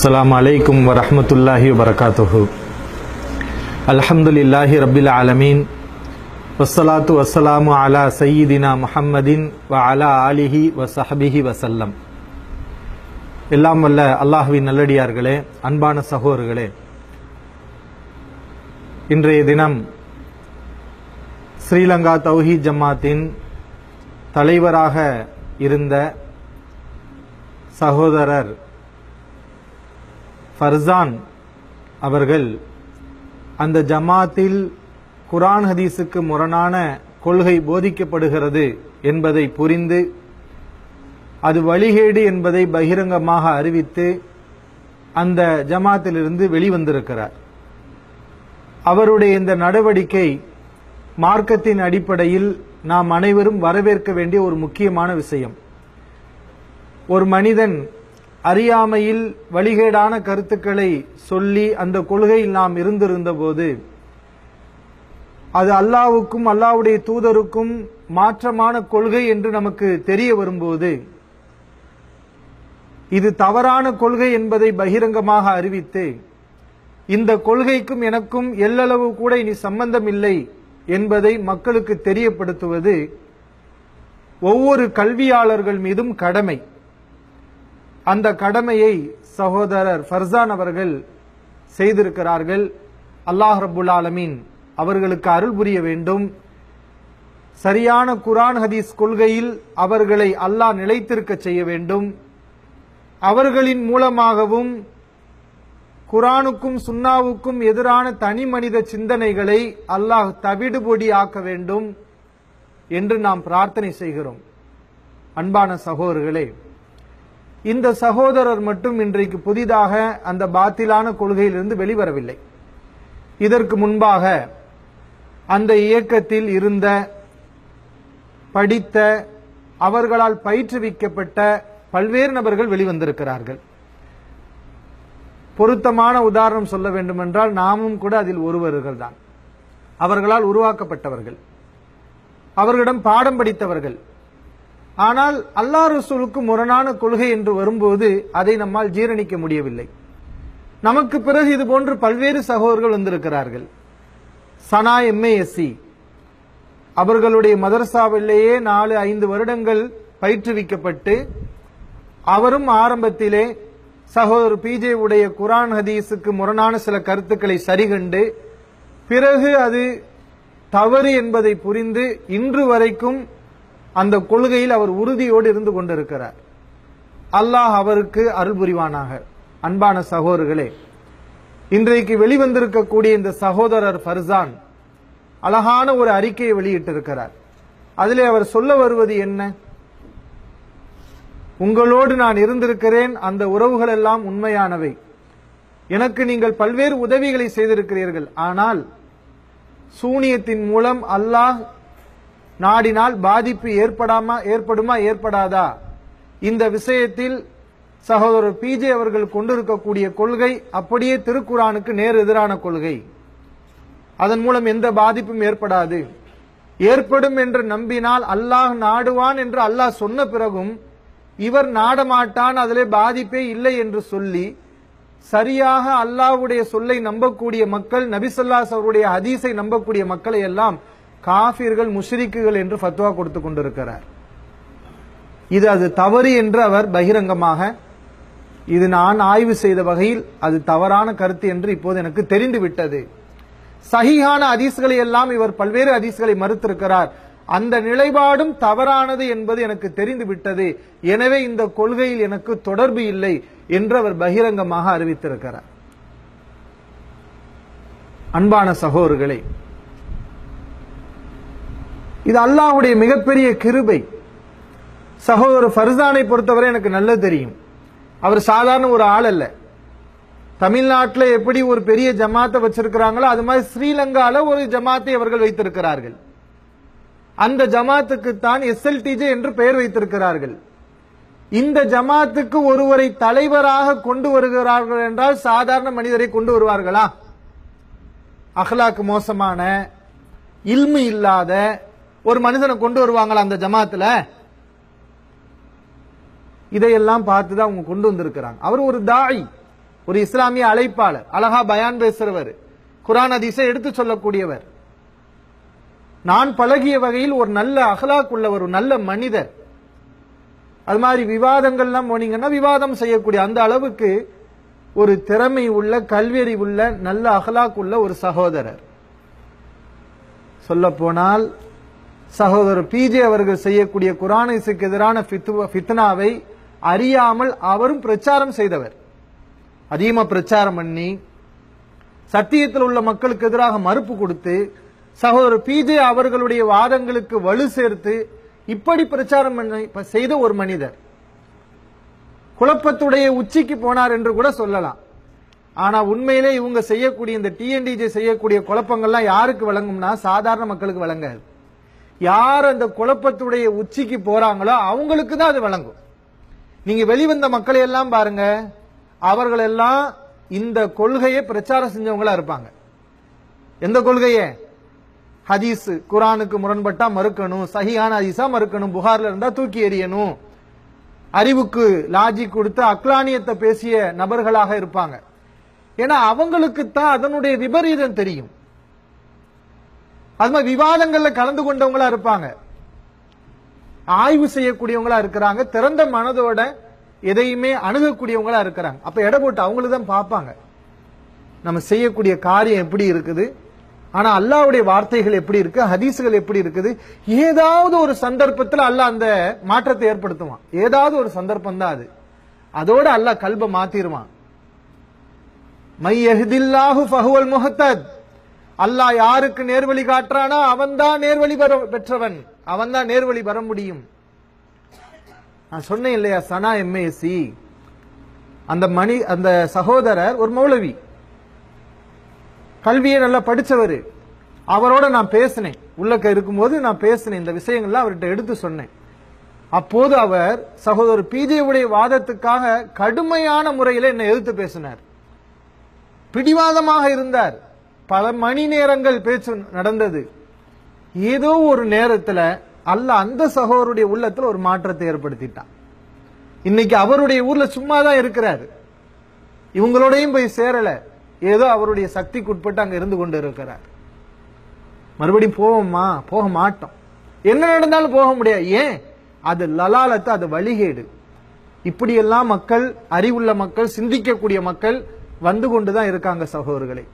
அஸ்லாம் அலைக்கும் வரமத்துல்லாஹி வரகாத்துஹு அல்ஹம்துலில்லாஹி ரபில் ஆலமீன் வசலாத்து வசலாமு அலா சையீதினா முஹம்மதின் அலா ஆலிஹி வ வசல்லம் எல்லாம் வல்ல அல்லாஹுவின் நல்லடியார்களே அன்பான சகோதரர்களே. இன்றைய தினம் ஸ்ரீலங்கா தௌஹி ஜமாத்தின் தலைவராக இருந்த சகோதரர் ஃபர்சான் அவர்கள் அந்த ஜமாத்தில் குரான் ஹதீஸுக்கு முரணான கொள்கை போதிக்கப்படுகிறது என்பதை புரிந்து அது வழிகேடு என்பதை பகிரங்கமாக அறிவித்து அந்த ஜமாத்திலிருந்து வெளிவந்திருக்கிறார். அவருடைய இந்த நடவடிக்கை மார்க்கத்தின் அடிப்படையில் நாம் அனைவரும் வரவேற்க வேண்டிய ஒரு முக்கியமான விஷயம். ஒரு மனிதன் அறியாமையில் வழிகேடான கருத்துக்களை சொல்லி அந்த கொள்கையில் நாம் இருந்திருந்த போது அது அல்லாவுக்கும் அல்லாவுடைய தூதருக்கும் மாற்றமான கொள்கை என்று நமக்கு தெரிய வரும்போது இது தவறான கொள்கை என்பதை பகிரங்கமாக அறிவித்து இந்த கொள்கைக்கும் எனக்கும் எல்லளவு கூட இனி சம்பந்தம் இல்லை என்பதை மக்களுக்கு தெரியப்படுத்துவது ஒவ்வொரு கல்வியாளர்கள் மீதும் கடமை. அந்த கடமையை சகோதரர் ஃபர்சான் அவர்கள் செய்திருக்கிறார்கள். அல்லாஹ் ரபுல் ஆலமீன் அவர்களுக்கு அருள் புரிய வேண்டும். சரியான குரான் ஹதீஸ் கொள்கையில் அவர்களை அல்லாஹ் நிலைத்திருக்க செய்ய வேண்டும். அவர்களின் மூலமாகவும் குரானுக்கும் சுன்னாவுக்கும் எதிரான தனி மனித சிந்தனைகளை அல்லாஹ் தவிடுபொடி ஆக்க வேண்டும் என்று நாம் பிரார்த்தனை செய்கிறோம். அன்பான சகோதரர்களே இந்த சகோதரர் மட்டும் இன்றைக்கு புதிதாக அந்த பாத்திலான கொள்கையிலிருந்து வெளிவரவில்லை. இதற்கு முன்பாக அந்த இயக்கத்தில் இருந்த படித்த அவர்களால் பயிற்றுவிக்கப்பட்ட பல்வேறு நபர்கள் வெளிவந்திருக்கிறார்கள். பொருத்தமான உதாரணம் சொல்ல வேண்டுமென்றால் நாமும் கூட அதில் ஒருவர்கள் தான் அவர்களால் உருவாக்கப்பட்டவர்கள். அவர்களிடம் பாடம் படித்தவர்கள். ஆனால் அல்லா ரசூலுக்கு முரணான கொள்கை என்று வரும்போது அதை நம்மால் ஜீரணிக்க முடியவில்லை. நமக்கு பிறகு இது போன்று பல்வேறு சகோதரர்கள் வந்திருக்கிறார்கள். சனா எம்ஏஎஸ்சி அவர்களுடைய மதரசாவிலேயே நாலு ஐந்து வருடங்கள் பயிற்றுவிக்கப்பட்டு அவரும் ஆரம்பத்திலே சகோதரர் பிஜே உடைய குரான் ஹதீஸுக்கு முரணான சில கருத்துக்களை சரிகண்டு பிறகு அது தவறு என்பதை புரிந்து இன்று வரைக்கும் அந்த கொள்கையில் அவர் உறுதியோடு இருந்து கொண்டிருக்கிறார். அல்லாஹ் அவருக்கு அருள் புரிவானாக. அன்பான சகோதரர்களே இன்றைக்கு வெளிவந்திருக்கக்கூடிய இந்த சகோதரர் ஃபர்சான் அழகான ஒரு அறிக்கையை வெளியிட்டிருக்கிறார். அதிலே அவர் சொல்ல வருவது என்ன? உங்களோடு நான் இருந்திருக்கிறேன் அந்த உறவுகள் எல்லாம் உண்மையானவை. எனக்கு நீங்கள் பல்வேறு உதவிகளை செய்திருக்கிறீர்கள். ஆனால் சூனியத்தின் மூலம் அல்லாஹ் நாடினால் பாதிப்பு ஏற்படாமா ஏற்படுமா ஏற்படாதா? இந்த விஷயத்தில் சகோதரர் பிஜே அவர்கள் கொண்டிருக்கக்கூடிய கொள்கை அப்படியே திருக்குறானுக்கு நேர் எதிரான கொள்கை. அதன் மூலம் எந்த பாதிப்பும் ஏற்படாது. ஏற்படும் என்று நம்பினால் அல்லாஹ் நாடுவான் என்று அல்லாஹ் சொன்ன பிறகும் இவர் நாடமாட்டான் அதிலே பாதிப்பே இல்லை என்று சொல்லி சரியாக அல்லாஹ்வுடைய சொல்லை நம்பக்கூடிய மக்கள் நபிசல்லாஸ் அவருடைய ஹதீஸை நம்பக்கூடிய மக்களை எல்லாம் காஃபிர்கள் முஷ்ரிக்குகள் என்று ஃபத்வா கொடுத்து கொண்டிருக்கிறார். இது அது தவறு என்று அவர் பகிரங்கமாக இது நான் ஆய்வு செய்த வகையில் அது தவறான கருத்து என்று இப்போது எனக்கு தெரிந்து விட்டது சகிஹான அதிசுகளை எல்லாம் இவர் பல்வேறு அதிசுகளை மறுத்திருக்கிறார். அந்த நிலைப்பாடும் தவறானது என்பது எனக்கு தெரிந்து விட்டது எனவே இந்த கொள்கையில் எனக்கு தொடர்பு இல்லை என்று அவர் பகிரங்கமாக அறிவித்திருக்கிறார். அன்பான சகோதரர்களே இது அல்லாஹ்வுடைய மிகப்பெரிய கிருபை. சகோதரர் ஃபர்சானை பொறுத்தவரை எனக்கு நல்லா தெரியும். அவர் சாதாரண ஒரு ஆள் அல்ல. தமிழ்நாட்டில் எப்படி ஒரு பெரிய ஜமாத்தை வச்சிருக்கிறாங்களோ அது மாதிரி ஸ்ரீலங்காவில் ஒரு ஜமாத்தை அவர்கள் வைத்திருக்கிறார்கள். அந்த ஜமாத்துக்கு தான் எஸ்எல்டிஜே என்று பெயர் வைத்திருக்கிறார்கள். இந்த ஜமாத்துக்கு ஒருவரை தலைவராக கொண்டு வருகிறார்கள் என்றால் சாதாரண மனிதரை கொண்டு வருவார்களா? அஹ்லாக்கு மோசமான இல்மு இல்லாத ஒரு மனுஷனை கொண்டு வருவாங்களா அந்த ஜமாத்துல? இதையெல்லாம் பார்த்து தான் அவங்க கொண்டு வந்திருக்கிறாங்க. அவர் ஒரு தாய் ஒரு இஸ்லாமிய அழைப்பாளர் அழகா பயான் பேசுறவர் குரான் அதிசை எடுத்து சொல்லக்கூடியவர். நான் பழகிய வகையில் ஒரு நல்ல அகலாக் உள்ளவர் ஒரு நல்ல மனிதர். அது மாதிரி விவாதங்கள்லாம் போனீங்கன்னா விவாதம் செய்யக்கூடிய அந்த அளவுக்கு ஒரு திறமை உள்ள கல்வியறி உள்ள நல்ல அகலாக் உள்ள ஒரு சகோதரர். சொல்ல போனால் சகோதரர் பிஜே அவர்கள் செய்யக்கூடிய குரானிசுக்கு எதிரான ஃபித்னாவை அறியாமல் அவரும் பிரச்சாரம் செய்தவர். அதிகமாக பிரச்சாரம் பண்ணி சத்தியத்தில் உள்ள மக்களுக்கு எதிராக மறுப்பு கொடுத்து சகோதரர் பிஜே அவர்களுடைய வாதங்களுக்கு வலு சேர்த்து இப்படி பிரச்சாரம் பண்ண- செய்த ஒரு மனிதர். குழப்பத்துடைய உச்சிக்கு போனார் என்று கூட சொல்லலாம். ஆனா உண்மையிலே இவங்க செய்யக்கூடிய இந்த டிஎன்டிஜே செய்யக்கூடிய குழப்பங்கள்லாம் யாருக்கு வழங்கும்னா சாதாரண மக்களுக்கு வழங்காது. யார் அந்த குழப்பத்துடைய உச்சிக்கு போறாங்களோ அவங்களுக்கு தான் அது வழங்கும் நீங்க வெளிவந்த மக்களை எல்லாம் பாருங்க. அவர்கள் எல்லாம் இந்த கொள்கையை பிரச்சாரம் செஞ்சவங்களா இருப்பாங்க. எந்த கொள்கையை? ஹதீஸ் குரானுக்கு முரண்பட்டா மறுக்கணும் சஹியான ஹதீஸா மறுக்கணும் புகார்ல இருந்தா தூக்கி எறியணும். அறிவுக்கு லாஜி கொடுத்து அக்லானியத்தை பேசிய நபர்களாக இருப்பாங்க. ஏன்னா அவங்களுக்கு தான் அதனுடைய விபரீதம் தெரியும். அது மாதிரி விவாதங்கள்ல கலந்து கொண்டவங்களா இருப்பாங்க. ஆய்வு செய்யக்கூடியவங்களா இருக்கிறாங்க. திறந்த மனதோட எதையுமே அணுகக்கூடியவங்களா இருக்கிறாங்க. அப்ப எடை போட்டு அவங்களுக்கு தான் பார்ப்பாங்க. நம்ம செய்யக்கூடிய காரியம் எப்படி இருக்குது? ஆனா அல்லாவுடைய வார்த்தைகள் எப்படி இருக்கு? ஹதீசுகள் எப்படி இருக்குது? ஏதாவது ஒரு சந்தர்ப்பத்தில் அல்லாஹ் அந்த மாற்றத்தை ஏற்படுத்துவான். ஏதாவது ஒரு சந்தர்ப்பம் தான் அது. அதோட அல்லாஹ் கல்பை மாத்திருவான். மை யஹ்தில்லாஹு ஃபஹுவல் முஹத்தத். அல்லாஹ் யாருக்கு நேர்வழி காட்டுறானோ அவன்தான் நேர்வழி பெற பெற்றவன். அவன்தான் நேர்வழி பெற முடியும். நான் சொன்னேன் இல்லையா சனா எம்ஏசி அந்த மணி அந்த சகோதரர் ஒரு மௌலவி. கல்வியை நல்லா படித்தவர் அவரோட நான் பேசினேன். உள்ளக்க இருக்கும்போது நான் பேசினேன். இந்த விஷயங்கள்லாம் அவர்கிட்ட எடுத்து சொன்னேன். அப்போது அவர் சகோதரர் பிஜேவுடைய வாதத்துக்காக கடுமையான முறையில் என்னை எதிர்த்து பேசினார். பிடிவாதமாக இருந்தார். பல மணி நேரங்கள் பேச்சு நடந்தது. ஏதோ ஒரு நேரத்தில் அல்ல அந்த சகோதரருடைய உள்ளத்தில் ஒரு மாற்றத்தை ஏற்படுத்திட்டான். இன்னைக்கு அவருடைய ஊர்ல சும்மா தான் இருக்கிறாரு. இவங்களோடையும் போய் சேரல. ஏதோ அவருடைய சக்திக்கு உட்பட்டு அங்க இருந்து கொண்டு இருக்கிறார். மறுபடியும் போவோமா போக மாட்டோம். என்ன நடந்தாலும் போக முடியாது. ஏன்? அது லலாலத்தை அது வழிகேடு. இப்படியெல்லாம் மக்கள் அறிவுள்ள மக்கள் சிந்திக்கக்கூடிய மக்கள் வந்து கொண்டுதான் இருக்காங்க சகோதரர்களை.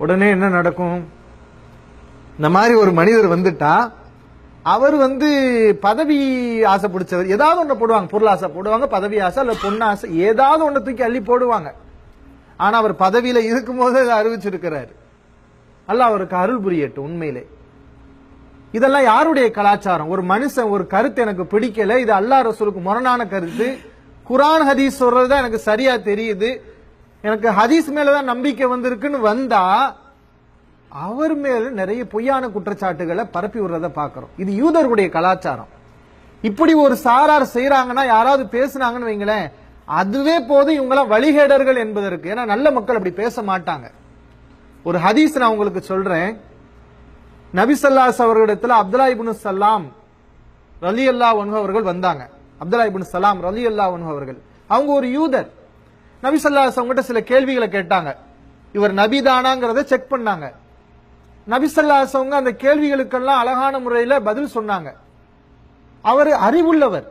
உடனே என்ன நடக்கும்? இந்த மாதிரி ஒரு மனிதர் வந்துட்டா அவர் வந்து பதவி ஆசை பிடிச்சவர் ஏதாவது ஒன்று போடுவாங்க பொருள் ஆசை போடுவாங்க பதவி ஆசை இல்லை பொண்ணு ஆசை ஏதாவது ஒன்று தூக்கி அள்ளி போடுவாங்க. ஆனா அவர் பதவியில இருக்கும்போது அதை அறிவிச்சிருக்கிறாரு. அல்ல அவருக்கு அருள் புரியட்டும் உண்மையிலே. இதெல்லாம் யாருடைய கலாச்சாரம்? ஒரு மனுஷன் ஒரு கருத்து எனக்கு பிடிக்கல இது அல்லாஹ் ரசூலுக்கு முரணான கருத்து. குரான் ஹதீஸ் சொல்றதுதான் எனக்கு சரியா தெரியுது. எனக்கு ஹதீஸ் மேலதான் நம்பிக்கை வந்திருக்குன்னு வந்தா அவர் மேல நிறைய பொய்யான குற்றச்சாட்டுகளை பரப்பி விடுறத பாக்குறோம் இது யூதர்களுடைய கலாச்சாரம். இப்படி ஒரு சாரார் செய்யறாங்கன்னா யாராவது பேசுனாங்கன்னு வைங்களேன் அதுவே போதும் இவங்களாம் வழிகேடர்கள் என்பதற்கு. ஏன்னா நல்ல மக்கள் அப்படி பேச மாட்டாங்க. ஒரு ஹதீஸ் நான் உங்களுக்கு சொல்றேன். நபிசல்லாஸ் அவர்களிடத்துல அப்துல்லா இப்னு சலாம் ரலி அல்லா அவர்கள் வந்தாங்க. அப்துல்லா இபுன் சலாம் ரலி அல்லா அவர்கள். அவங்க ஒரு யூதர். நபிசல்லாஸ் அவங்ககிட்ட சில கேள்விகளை கேட்டாங்க. இவர் நபிதானாங்கிறத செக் பண்ணாங்க. நபிசல்லாஸ் அவங்க அந்த கேள்விகளுக்கெல்லாம் அழகான முறையில் பதில் சொன்னாங்க. அவர் அறிவுள்ளவர்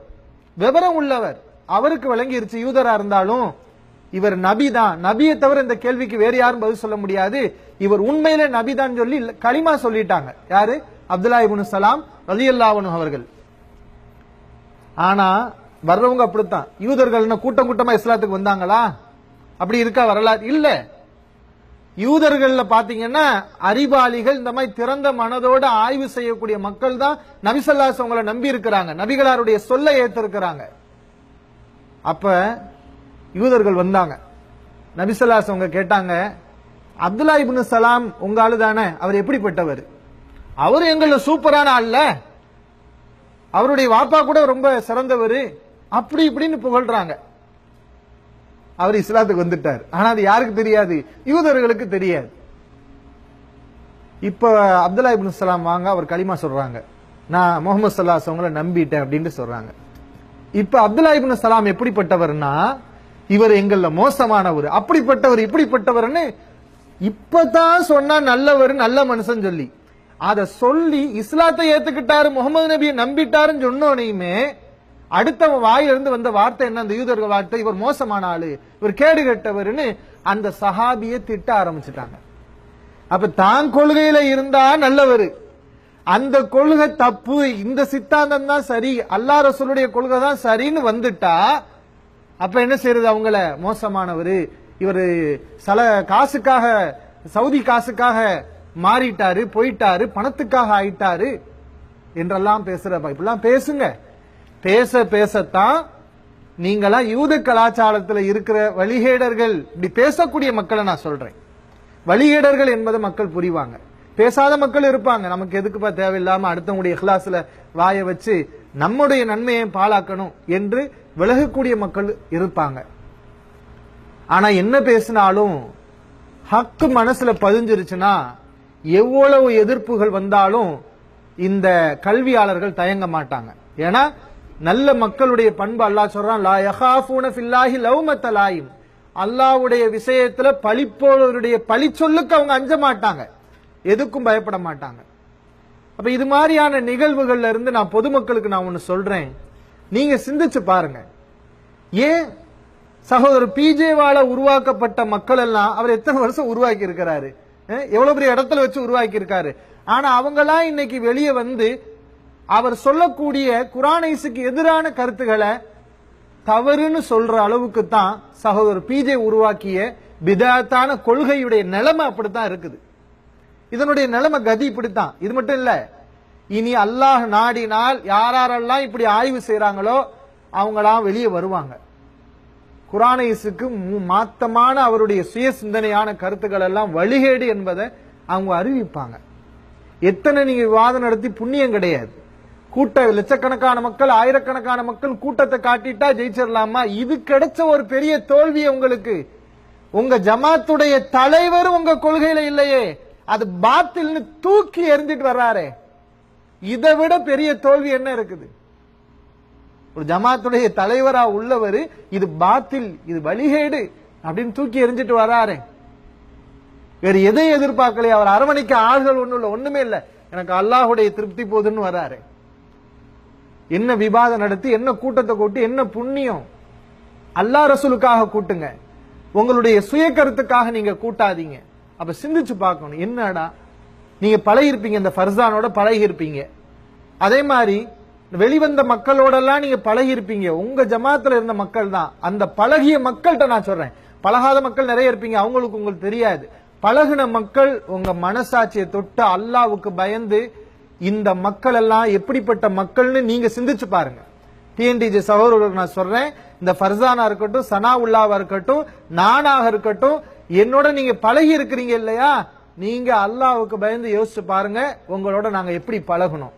விவரம் உள்ளவர் அவருக்கு விளங்கிருச்சு யூதரா இருந்தாலும் இவர் நபி தான். நபியை தவிர இந்த கேள்விக்கு வேறு யாரும் பதில் சொல்ல முடியாது. இவர் உண்மையில நபி தான் சொல்லி களிமா சொல்லிட்டாங்க. யாரு? அப்துல்லா இப்னு சலாம் ரலியல்லாஹு அவர்கள். ஆனா வர்றவங்க அப்படித்தான். யூதர்கள் என்ன கூட்டம் கூட்டமா இஸ்லாத்துக்கு வந்தாங்களா? அப்படி இருக்கா வரலாறு? இல்ல. யூதர்கள்ல பாத்தீங்கன்னா அறிவாளிகள் இந்த மாதிரி திறந்த மனதோட ஆய்வு செய்யக்கூடிய மக்கள் தான் நபிசல்லாஸ் அவங்களை நம்பி இருக்கிறாங்க. நபிகளாருடைய சொல்ல ஏத்திருக்கிறாங்க. அப்ப யூதர்கள் வந்தாங்க. நபிசல்லாஸ் அவங்க கேட்டாங்க அப்துல்லா இபுன் சலாம் உங்க ஆளு தானே? அவர் எப்படிப்பட்டவர்? அவர் எங்களை சூப்பரான ஆள்ல. அவருடைய வாப்பா கூட ரொம்ப சிறந்தவர். அப்படி இப்படின்னு புகழ்றாங்க. அவர் இஸ்லாத்துக்கு வந்துட்டார். ஆனா அது யாருக்கு தெரியாது? யூதர்களுக்கு தெரியாது. இப்ப அப்துல்லா இப்னு சலாம் வாங்க அவர் களிமா சொல்றாங்க. நான் முகமது சல்லாஸ் அவங்கள நம்பிட்டேன் அப்படின்னு சொல்றாங்க. இப்ப அப்துல்லா இப்னு சலாம் எப்படிப்பட்டவர்னா இவர் எங்கள்ல மோசமானவர். அப்படிப்பட்டவர் இப்படிப்பட்டவர்னு இப்பதான் சொன்னா நல்லவர் நல்ல மனுஷன் சொல்லி. அதை சொல்லி இஸ்லாத்தை ஏத்துக்கிட்டாரு முகமது நபியை நம்பிட்டாருன்னு சொன்னோனையுமே அடுத்தவன் வாயிலிருந்து வந்த வார்த்தை என்ன? அந்த யூதர்கள் வார்த்தை இவர் மோசமான ஆளு இவர் கேடு கெட்டவர்னு அந்த சஹாபிய திட்ட ஆரம்பிச்சிட்டாங்க. அப்ப தான் கொள்கையில இருந்தா நல்லவர். அந்த கொள்கை தப்பு இந்த சித்தாந்தம் தான் சரி அல்லா ரசூலுடைய கொள்கை தான் சரின்னு வந்துட்டா அப்ப என்ன செய்யறது அவங்கள? மோசமானவர். இவர் சில காசுக்காக சவுதி காசுக்காக மாறிட்டாரு போயிட்டாரு பணத்துக்காக ஆயிட்டாரு என்றெல்லாம் பேசுறப்ப இப்படிலாம் பேசுங்க. பேச பேசத்தான் நீங்களாம் யூத கலாச்சாரத்தில் இருக்கிற வழிகேடர்கள். இப்படி பேசக்கூடிய மக்களை நான் சொல்றேன். வழிகேடர்கள் என்பதை மக்கள் புரிவாங்க. பேசாத மக்கள் இருப்பாங்க. நமக்கு எதுக்குப்பா தேவையில்லாம அடுத்தவங்களுடைய இஹ்லாஸ்ல வாய வச்சு நம்முடைய நன்மையை பாழாக்கணும் என்று விலகக்கூடிய மக்கள் இருப்பாங்க. ஆனா என்ன பேசினாலும் ஹக்கு மனசுல பதிஞ்சிருச்சுன்னா எவ்வளவு எதிர்ப்புகள் வந்தாலும் இந்த கல்வியாளர்கள் தயங்க மாட்டாங்க. ஏன்னா நல்ல மக்களுடைய பண்பு அல்லாஹ் சொல்றான் லா யஹாஃபூன ஃபில்லாஹி லவ்மத்த லாயிம். அல்லாஹ்வுடைய விஷயத்துல பழிப்போருடைய பழி சொல்லுக்கு அவங்க அஞ்ச மாட்டாங்க. எதுக்கும் பயப்பட மாட்டாங்க. அப்ப இது மாதிரியான நிகழ்வுகள்ல இருந்து நான் பொதுமக்களுக்கு நான் ஒன்னு சொல்றேன். நீங்க சிந்திச்சு பாருங்க. ஏன் சகோதரர் பிஜேவால உருவாக்கப்பட்ட மக்கள் எல்லாம் அவர் எத்தனை வருஷம் உருவாக்கி இருக்கிறாரு எவ்வளவு பெரிய இடத்துல வச்சு உருவாக்கி இருக்காரு ஆனா அவங்களாம் இன்னைக்கு வெளியே வந்து அவர் சொல்லக்கூடிய குரானைஸுக்கு எதிரான கருத்துக்களை தவறுன்னு சொல்ற அளவுக்கு தான் சகோதரர் பிஜே உருவாக்கிய பிதாத்தான கொள்கையுடைய நிலைமை அப்படித்தான் இருக்குது. இதனுடைய நிலைமை கதி இப்படித்தான். இது மட்டும் இல்ல இனி அல்லாஹ் நாடினால் யாரெல்லாம் இப்படி ஆய்வு செய்யறாங்களோ அவங்களாம் வெளியே வருவாங்க. குரானைசுக்கு மு- மாத்தமான அவருடைய சுய சிந்தனையான கருத்துக்கள் எல்லாம் வழிகேடு என்பதை அவங்க அறிவிப்பாங்க. எத்தனை நீங்க விவாதம் நடத்தி புண்ணியம் கிடையாது. கூட்ட லட்சக்கணக்கான மக்கள் ஆயிரக்கணக்கான மக்கள் கூட்டத்தை காட்டிட்டா ஜெயிச்சிடலாமா? இது கிடைச்ச ஒரு பெரிய தோல்வி உங்களுக்கு. உங்க ஜமாத்துடைய தலைவர் உங்க கொள்கையில இல்லையே. அது பாத்தில்னு தூக்கி எறிஞ்சிட்டு வர்றாரே. இதை விட பெரிய தோல்வி என்ன இருக்குது? ஒரு ஜமாத்துடைய தலைவரா உள்ளவர் இது பாத்தில் இது வழிகேடு அப்படின்னு தூக்கி எறிஞ்சிட்டு வராரு வேறு எதை எதிர்பார்க்கலையே? அவர் அரவணைக்க ஆள்கள் ஒண்ணும் இல்லை ஒண்ணுமே இல்லை. எனக்கு அல்லாஹுடைய திருப்தி போதுன்னு வர்றாரு. என்ன விவாதம் நடத்தி என்ன கூட்டத்தை கூட்டி என்ன புண்ணியம். அல்லா ரசூலுக்காக கூட்டுங்க. உங்களுடைய சுய கருத்துக்காக நீங்க கூட்டாதீங்க. அப்ப சிந்திச்சு பார்க்கணும். என்னடா? நீங்க பழகிருப்பீங்க இந்த ஃபர்சானோட பழகிருப்பீங்க அதே மாதிரி வெளிவந்த மக்களோடெல்லாம் நீங்க பழகிருப்பீங்க உங்க ஜமாத்துல இருந்த மக்கள் தான். அந்த பழகிய மக்கள்கிட்ட நான் சொல்றேன். பழகாத மக்கள் நிறைய இருப்பீங்க. அவங்களுக்கு உங்களுக்கு தெரியாது. பழகின மக்கள் உங்க மனசாட்சியை தொட்டு அல்லாவுக்கு பயந்து இந்த மக்கள் எல்லாம் எப்படிப்பட்ட மக்கள்னு நீங்க சிந்திச்சு பாருங்க. டிஎன்டிஜி சகோதரர்களுக்கு நான் சொல்றேன் இந்த ஃபர்சானா இருக்கட்டும் சனா உல்லாவா இருக்கட்டும் நானாக இருக்கட்டும் என்னோட நீங்க பழகி இருக்கிறீங்க இல்லையா? நீங்க அல்லாவுக்கு பயந்து யோசிச்சு பாருங்க உங்களோட நாங்க எப்படி பழகணும்.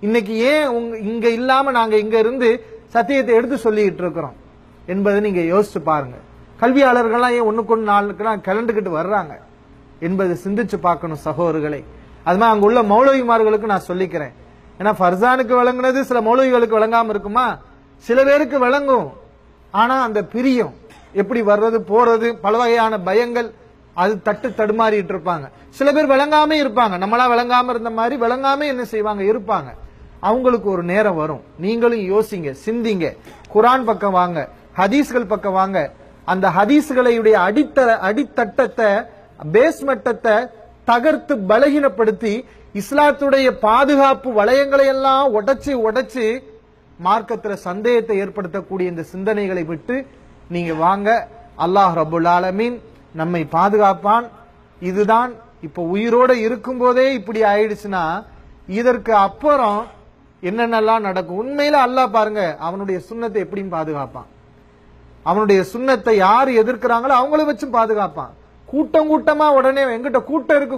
இன்னைக்கு ஏன் உங்க இங்க இல்லாம நாங்க இங்க இருந்து சத்தியத்தை எடுத்து சொல்லிக்கிட்டு இருக்கிறோம் என்பதை நீங்க யோசிச்சு பாருங்க. கல்வியாளர்கள்லாம் ஏன் ஒண்ணுக்கு ஒன்று நாளுக்கெல்லாம் கிளண்டுக்கிட்டு வர்றாங்க என்பதை சிந்திச்சு பார்க்கணும் சகோதரர்களை. அது மாதிரி அங்கே உள்ள மௌலவிமார்களுக்கு நான் சொல்லிக்கிறேன். ஏன்னா ஃபர்சானுக்கு வழங்கினது சில மௌலவிகளுக்கு வழங்காம இருக்குமா? சில பேருக்கு விளங்கும் ஆனா அந்த பிரியம் எப்படி வர்றது போறது பல வகையான பயங்கள் அது தட்டு தடுமாறிட்டு இருப்பாங்க. சில பேர் விளங்காம இருப்பாங்க. நம்மளா விளங்காம இருந்த மாதிரி விளங்காம என்ன செய்வாங்க? இருப்பாங்க. அவங்களுக்கு ஒரு நேரம் வரும். நீங்களும் யோசிங்க சிந்திங்க. குரான் பக்கம் வாங்க ஹதீஸ்கள் பக்கம் வாங்க. அந்த ஹதீஸ்களுடைய அடித்தர அடித்தட்டத்தை பேஸ்மட்டத்தை தகர்த்து பலகீனப்படுத்தி இஸ்லாத்துடைய பாதுகாப்பு வளையங்களை எல்லாம் உடைச்சு உடைச்சு மார்க்கத்தில் சந்தேகத்தை ஏற்படுத்தக்கூடிய இந்த சிந்தனைகளை விட்டு நீங்க வாங்க. அல்லாஹ் ரபுல் ஆலமீன் நம்மை பாதுகாப்பான். இதுதான் இப்போ உயிரோட இருக்கும்போதே இப்படி ஆயிடுச்சுன்னா இதற்கு அப்புறம் என்னென்னலாம் நடக்கும்? உண்மையில அல்லாஹ் பாருங்க அவனுடைய சுண்ணத்தை எப்படியும் பாதுகாப்பான். அவனுடைய சுண்ணத்தை யார் எதிர்க்கிறாங்களோ அவங்கள வச்சும் பாதுகாப்பான். கூட்டம் கூட்டமா உடனே எங்கிட்ட கூட்டம் இருக்கு